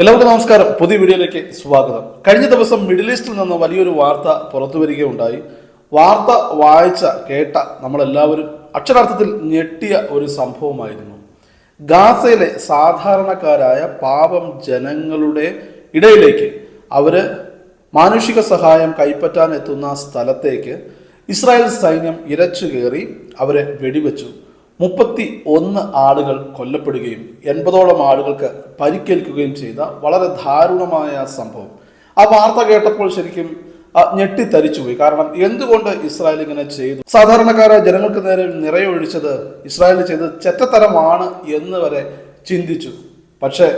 എല്ലാവർക്കും നമസ്കാരം. പുതിയ വീഡിയോയിലേക്ക് സ്വാഗതം. കഴിഞ്ഞ ദിവസം മിഡിൽ ഈസ്റ്റിൽ നിന്ന് വലിയൊരു വാർത്ത പുറത്തു വരികയുണ്ടായി. വാർത്ത വായിച്ച കേട്ട നമ്മളെല്ലാവരും അക്ഷരാർത്ഥത്തിൽ ഞെട്ടിയ ഒരു സംഭവമായിരുന്നു. ഗാസയിലെ സാധാരണക്കാരായ പാപം ജനങ്ങളുടെ ഇടയിലേക്ക് അവർ മാനുഷിക സഹായം കൈപ്പറ്റാൻ എത്തുന്ന സ്ഥലത്തേക്ക് ഇസ്രായേൽ സൈന്യം ഇരച്ചു കയറി അവരെ വെടിവെച്ചു. മുപ്പത്തി ഒന്ന് ആളുകൾ കൊല്ലപ്പെടുകയും എൺപതോളം ആളുകൾക്ക് പരിക്കേൽക്കുകയും ചെയ്ത വളരെ ദാരുണമായ സംഭവം. ആ വാർത്ത കേട്ടപ്പോൾ ശരിക്കും ഞെട്ടിത്തരിച്ചുപോയി കാരണം എന്തുകൊണ്ട് ഇസ്രായേൽ ഇങ്ങനെ ചെയ്തു? സാധാരണക്കാരായ ജനങ്ങൾക്ക് നേരെ നിറയൊഴിച്ചത് ഇസ്രായേൽ ചെയ്തത് ചെറ്റത്തരമാണ് എന്ന് വരെ ചിന്തിച്ചു. പക്ഷേ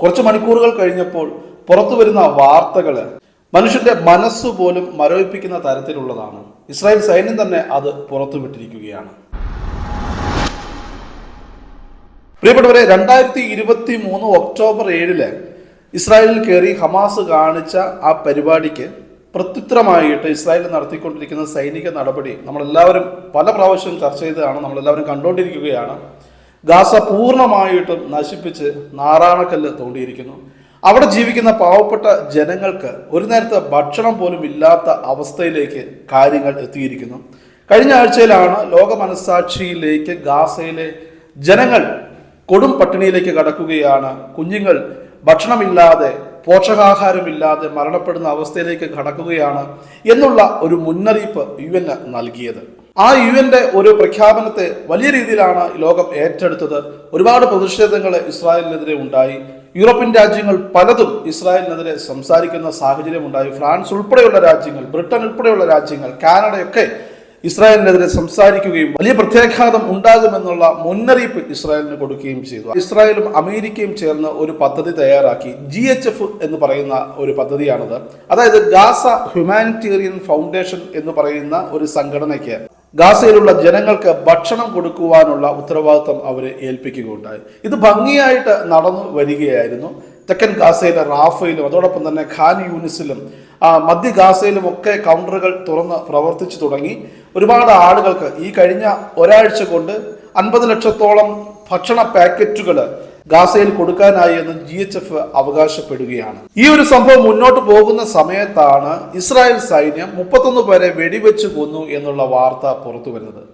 കുറച്ച് മണിക്കൂറുകൾ കഴിഞ്ഞപ്പോൾ പുറത്തു വരുന്ന വാർത്തകൾ മനുഷ്യന്റെ മനസ്സ് പോലും മരവിപ്പിക്കുന്ന തരത്തിലുള്ളതാണ്. ഇസ്രായേൽ സൈന്യം തന്നെ അത് പുറത്തുവിട്ടിരിക്കുകയാണ്. പ്രിയപ്പെട്ടവരെ രണ്ടായിരത്തി ഇരുപത്തി മൂന്ന് ഒക്ടോബർ ഏഴിൽ ഇസ്രായേലിൽ കയറി ഹമാസ് കാണിച്ച ആ പരിപാടിക്ക് പ്രത്യുത്തരമായിട്ട് ഇസ്രായേൽ നടത്തിക്കൊണ്ടിരിക്കുന്ന സൈനിക നടപടി നമ്മളെല്ലാവരും പല പ്രാവശ്യം ചർച്ച ചെയ്തതാണ് നമ്മളെല്ലാവരും കണ്ടുകൊണ്ടിരിക്കുകയാണ്. ഗാസ പൂർണമായിട്ടും നശിപ്പിച്ച് നാറാണക്കല്ല് തോണ്ടിയിരിക്കുന്നു. അവിടെ ജീവിക്കുന്ന പാവപ്പെട്ട ജനങ്ങൾക്ക് ഒരു നേരത്തെ ഭക്ഷണം പോലും ഇല്ലാത്ത അവസ്ഥയിലേക്ക് കാര്യങ്ങൾ എത്തിയിരിക്കുന്നു. കഴിഞ്ഞ ആഴ്ചയിലാണ് ലോക മനസാക്ഷിയിലേക്ക് ഗാസയിലെ ജനങ്ങൾ കൊടും പട്ടിണിയിലേക്ക് കടക്കുകയാണ്. കുഞ്ഞുങ്ങൾ ഭക്ഷണമില്ലാതെ പോഷകാഹാരമില്ലാതെ മരണപ്പെടുന്ന അവസ്ഥയിലേക്ക് കടക്കുകയാണ് എന്നുള്ള ഒരു മുന്നറിയിപ്പ് യു എൻ നൽകിയത്. ആ യു എന്റെ ഒരു പ്രഖ്യാപനത്തെ വലിയ രീതിയിലാണ് ലോകം ഏറ്റെടുത്തത്. ഒരുപാട് പ്രതിഷേധങ്ങൾ ഇസ്രായേലിനെതിരെ ഉണ്ടായി. യൂറോപ്യൻ രാജ്യങ്ങൾ പലതും ഇസ്രായേലിനെതിരെ സംസാരിക്കുന്ന സാഹചര്യം ഉണ്ടായി ഫ്രാൻസ് ഉൾപ്പെടെയുള്ള രാജ്യങ്ങൾ ബ്രിട്ടൻ ഉൾപ്പെടെയുള്ള രാജ്യങ്ങൾ കാനഡയൊക്കെ ഇസ്രായേലിനെതിരെ സംസാരിക്കുകയും വലിയ പ്രത്യാഘാതം ഉണ്ടാകുമെന്നുള്ള മുന്നറിയിപ്പ് ഇസ്രായേലിന് കൊടുക്കുകയും ചെയ്തു. ഇസ്രായേലും അമേരിക്കയും ചേർന്ന് ഒരു പദ്ധതി തയ്യാറാക്കി. ജി എച്ച് എഫ് എന്ന് പറയുന്ന ഒരു പദ്ധതിയാണത്. അതായത് ഗാസ ഹ്യൂമാനിറ്റേറിയൻ ഫൗണ്ടേഷൻ എന്ന് പറയുന്ന ഒരു സംഘടനയ്ക്ക് ഗാസയിലുള്ള ജനങ്ങൾക്ക് ഭക്ഷണം കൊടുക്കുവാനുള്ള ഉത്തരവാദിത്വം അവരെ ഏൽപ്പിക്കുകയുണ്ടായി. ഇത് ഭംഗിയായിട്ട് നടന്നു വരികയായിരുന്നു. തെക്കൻ ഗാസയിലെ റാഫയിലും അതോടൊപ്പം തന്നെ ഖാൻ യൂണിസിലും മധ്യ ഗാസയിലും ഒക്കെ കൗണ്ടറുകൾ തുറന്ന് പ്രവർത്തിച്ചു തുടങ്ങി. ഒരുപാട് ആളുകൾക്ക് ഈ കഴിഞ്ഞ ഒരാഴ്ച കൊണ്ട് അൻപത് ലക്ഷത്തോളം ഭക്ഷണ പാക്കറ്റുകൾ ഗാസയിൽ കൊടുക്കാനായി എന്ന് ജി എച്ച് എഫ് അവകാശപ്പെടുകയാണ്. ഈ ഒരു സംഭവം മുന്നോട്ട് പോകുന്ന സമയത്താണ് ഇസ്രായേൽ സൈന്യം മുപ്പത്തൊന്ന് പേരെ വെടിവെച്ച് കൊന്നു എന്നുള്ള വാർത്ത പുറത്തു വരുന്നത്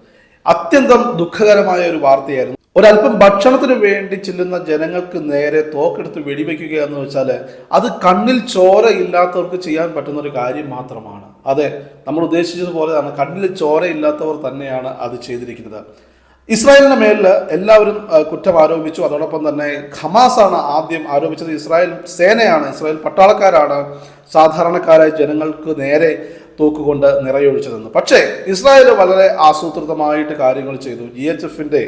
അത്യന്തം ദുഃഖകരമായ ഒരു വാർത്തയായിരുന്നു. ഒരല്പം ഭക്ഷണത്തിന് വേണ്ടി ചെല്ലുന്ന ജനങ്ങൾക്ക് നേരെ തോക്കെടുത്ത് വെടിവെക്കുക എന്ന് വെച്ചാൽ അത് കണ്ണിൽ ചോര ഇല്ലാത്തവർക്ക് ചെയ്യാൻ പറ്റുന്ന ഒരു കാര്യം മാത്രമാണ്. അതെ നമ്മൾ ഉദ്ദേശിച്ചതുപോലെയാണ് കണ്ണിൽ ചോര ഇല്ലാത്തവർ തന്നെയാണ് അത് ചെയ്തിരിക്കുന്നത്. ഇസ്രായേലിന്റെ മേലിൽ എല്ലാവരും കുറ്റം ആരോപിച്ചു. അതോടൊപ്പം തന്നെ ഖമാസാണ് ആദ്യം ആരോപിച്ചത്. ഇസ്രായേൽ സേനയാണ് ഇസ്രായേൽ പട്ടാളക്കാരാണ് സാധാരണക്കാരായ ജനങ്ങൾക്ക് നേരെ തൂക്കുകൊണ്ട് നിറയൊഴിച്ചതെന്ന്. പക്ഷേ ഇസ്രായേൽ വളരെ ആസൂത്രിതമായിട്ട് കാര്യങ്ങൾ ചെയ്തു. ജി എച്ച് എഫിന്റെ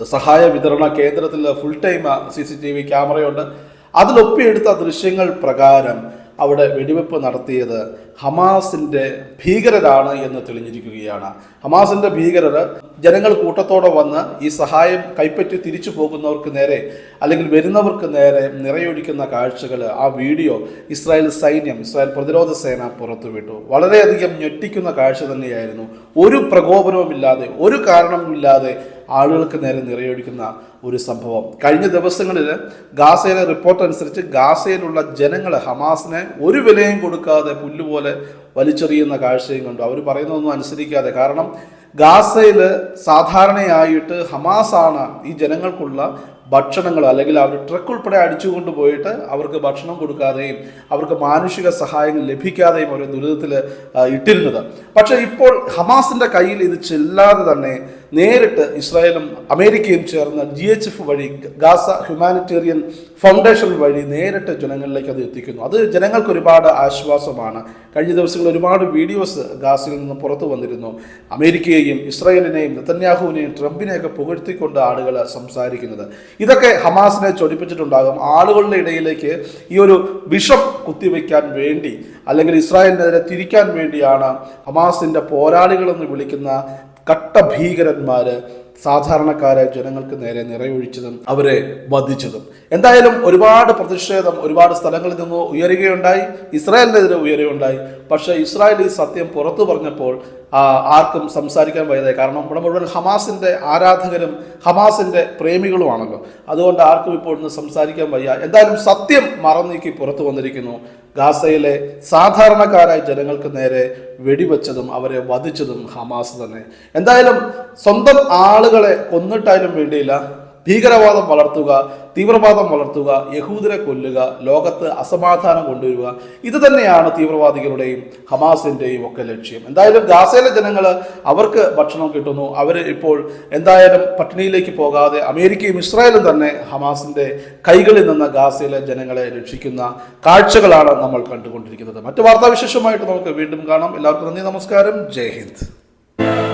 സഹായ വിതരണ കേന്ദ്രത്തിൽ full time C C T V ക്യാമറയുണ്ട്. അതിലൊപ്പിയെടുത്ത ദൃശ്യങ്ങൾ പ്രകാരം അവിടെ വെടിവെപ്പ് നടത്തിയത് ഹമാസിന്റെ ഭീകരരാണ് എന്ന് തെളിഞ്ഞിരിക്കുകയാണ്. ഹമാസിന്റെ ഭീകരർ ജനങ്ങൾ കൂട്ടത്തോടെ വന്ന് ഈ സഹായം കൈപ്പറ്റി തിരിച്ചു പോകുന്നവർക്ക് നേരെ അല്ലെങ്കിൽ വരുന്നവർക്ക് നേരെ നിറയൊഴിക്കുന്ന കാഴ്ചകൾ ആ വീഡിയോ ഇസ്രായേൽ സൈന്യം ഇസ്രായേൽ പ്രതിരോധ സേന പുറത്തുവിട്ടു. വളരെയധികം ഞെട്ടിക്കുന്ന കാഴ്ച തന്നെയായിരുന്നു. ഒരു പ്രകോപനവുമില്ലാതെ ഒരു കാരണവുമില്ലാതെ ആളുകൾക്ക് നേരെ നിറയൊഴിക്കുന്ന ഒരു സംഭവം. കഴിഞ്ഞ ദിവസങ്ങളിൽ ഗാസയിലെ റിപ്പോർട്ട് അനുസരിച്ച് ഗാസയിലുള്ള ജനങ്ങൾ ഹമാസിനെ ഒരു വിലയും കൊടുക്കാതെ പുല്ലുപോലെ വലിച്ചെറിയുന്ന കാഴ്ചയും കണ്ടു. അവർ പറയുന്നതൊന്നും അനുസരിക്കാതെ. കാരണം ഗാസയിൽ സാധാരണയായിട്ട് ഹമാസാണ് ഈ ജനങ്ങൾക്കുള്ള ഭക്ഷണങ്ങൾ അല്ലെങ്കിൽ അവർ ട്രക്ക് ഉൾപ്പെടെ അടിച്ചുകൊണ്ട് പോയിട്ട് അവർക്ക് ഭക്ഷണം കൊടുക്കാതെയും അവർക്ക് മാനുഷിക സഹായങ്ങൾ ലഭിക്കാതെയും അവരെ ദുരിതത്തിൽ ഇട്ടിരുന്നത്. പക്ഷേ ഇപ്പോൾ ഹമാസിന്റെ കയ്യിൽ ഇത് ചെല്ലാതെ തന്നെ നേരിട്ട് ഇസ്രായേലും അമേരിക്കയും ചേർന്ന് ജി എച്ച് എഫ് വഴി ഗാസ ഹ്യൂമാനിറ്റേറിയൻ ഫൗണ്ടേഷൻ വഴി നേരിട്ട് ജനങ്ങളിലേക്ക് അത് എത്തിക്കുന്നു. അത് ജനങ്ങൾക്ക് ഒരുപാട് ആശ്വാസമാണ്. കഴിഞ്ഞ ദിവസങ്ങളിൽ ഒരുപാട് വീഡിയോസ് ഗാസയിൽ നിന്ന് പുറത്തു വന്നിരുന്നു. അമേരിക്കയെയും ഇസ്രായേലിനെയും നെതന്യാഹുവിനെയും ട്രംപിനെയൊക്കെ പുകഴ്ത്തിക്കൊണ്ട് ആളുകൾ സംസാരിക്കുന്നത്. ഇതൊക്കെ ഹമാസിനെ ചൊടിപ്പിച്ചിട്ടുണ്ടാകും. ആളുകളുടെ ഇടയിലേക്ക് ഈ ഒരു വിഷം കുത്തിവെക്കാൻ വേണ്ടി അല്ലെങ്കിൽ ഇസ്രായേലിനെതിരെ തിരിക്കാൻ വേണ്ടിയാണ് ഹമാസിന്റെ പോരാളികളെന്ന് വിളിക്കുന്ന കട്ട ഭീകരന്മാര് സാധാരണക്കാരായ ജനങ്ങൾക്ക് നേരെ നിറയൊഴിച്ചതും അവരെ വധിച്ചതും. എന്തായാലും ഒരുപാട് പ്രതിഷേധം ഒരുപാട് സ്ഥലങ്ങളിൽ നിന്ന് ഉയരുകയുണ്ടായി. ഇസ്രായേലിനെതിരെ ഉയരുകയുണ്ടായി. പക്ഷേ ഇസ്രായേൽ ഈ സത്യം പുറത്തു പറഞ്ഞപ്പോൾ ആർക്കും സംസാരിക്കാൻ വയ്യതായി കാരണം ഇവിടെ മുഴുവൻ ഹമാസിന്റെ ആരാധകരും ഹമാസിന്റെ പ്രേമികളുമാണല്ലോ. അതുകൊണ്ട് ആർക്കും ഇപ്പോൾ ഇന്ന് സംസാരിക്കാൻ വയ്യ. എന്തായാലും സത്യം മറന്നീക്കി പുറത്തു വന്നിരിക്കുന്നു. ഗാസയിലെ സാധാരണക്കാരായ ജനങ്ങൾക്ക് നേരെ വെടിവെച്ചതും അവരെ വധിച്ചതും ഹമാസ് തന്നെ. എന്തായാലും സ്വന്തം ആളുകളെ കൊന്നിട്ടായാലും വേണ്ടിയില്ല. ഭീകരവാദം വളർത്തുക തീവ്രവാദം വളർത്തുക യഹൂദരെ കൊല്ലുക ലോകത്ത് അസമാധാനം കൊണ്ടുവരിക ഇത് തന്നെയാണ് തീവ്രവാദികളുടെയും ഹമാസിന്റെയും ഒക്കെ ലക്ഷ്യം. എന്തായാലും ഗാസയിലെ ജനങ്ങൾ അവർക്ക് ഭക്ഷണം കിട്ടുന്നു. അവർ ഇപ്പോൾ എന്തായാലും പട്ടിണിയിലേക്ക് പോകാതെ അമേരിക്കയും ഇസ്രായേലും തന്നെ ഹമാസിന്റെ കൈകളിൽ നിന്ന് ഗാസയിലെ ജനങ്ങളെ രക്ഷിക്കുന്ന കാഴ്ചകളാണ് നമ്മൾ കണ്ടുകൊണ്ടിരിക്കുന്നത്. മറ്റു വാർത്താവിശേഷമായിട്ട് നമുക്ക് വീണ്ടും കാണാം. എല്ലാവർക്കും നന്ദി നമസ്കാരം. ജയ് ഹിന്ദ്.